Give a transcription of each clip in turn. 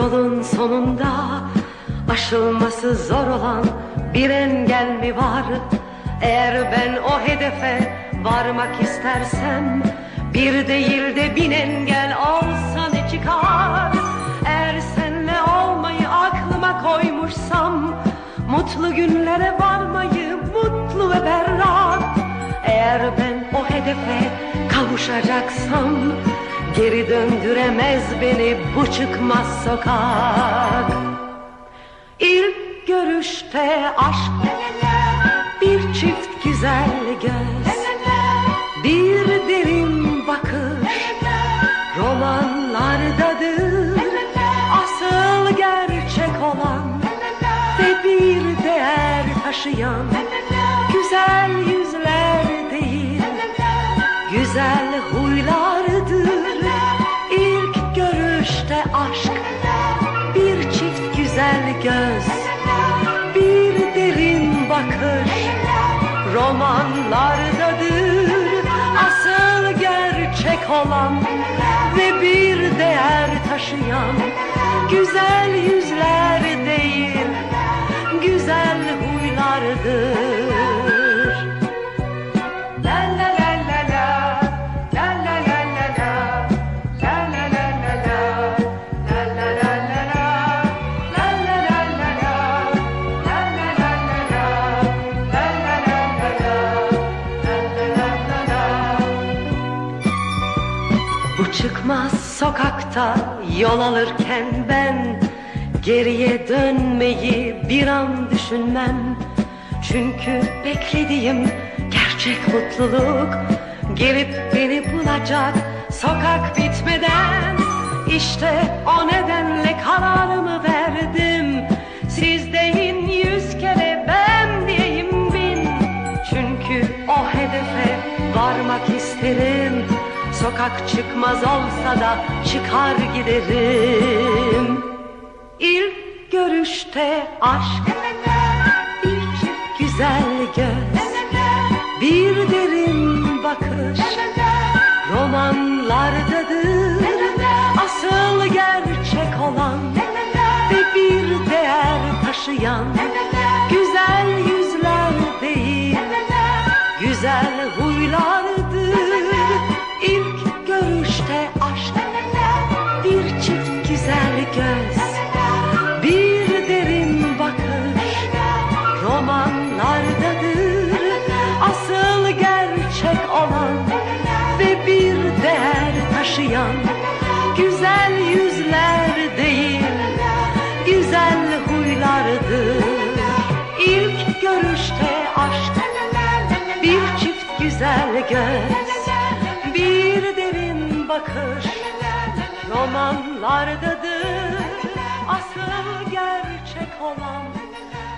yolun sonunda aşılması zor olan bir engel mi var? Eğer ben o hedefe varmak istersem bir değil de bin engel olsa ne çıkar? Eğer senle olmayı aklıma koymuşsam mutlu günlere varmayı mutlu ve berrak eğer ben o hedefe kavuşacaksam Geri döndüremez beni bu çıkmaz sokak. İlk görüşte aşk Bir çift güzel göz Bir derin bakış. Romanlardadır Asıl gerçek olan Ve bir değer taşıyan Güzel yüzler bakış. Romanlardadır Asıl gerçek olan Ve bir değer taşıyan Güzel yüzler değil çıkmaz sokakta yol alırken ben. Geriye dönmeyi bir an düşünmem. Çünkü beklediğim gerçek mutluluk Gelip beni bulacak sokak bitmeden. İşte o nedenle kararımı verdim. Siz deyin yüz kere ben diyeyim bin. Çünkü o hedefe varmak isterim Sokak çıkmaz olsa da çıkar giderim. İlk görüşte aşk Bir çift güzel göz Bir derin bakış Romanlardadır. Asıl gerçek olan Ve bir değer taşıyan İlk görüşte aşk Bir çift güzel göz Bir derin bakış Romanlardadır. Asıl gerçek olan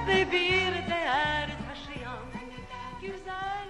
Ve bir değer taşıyan Güzel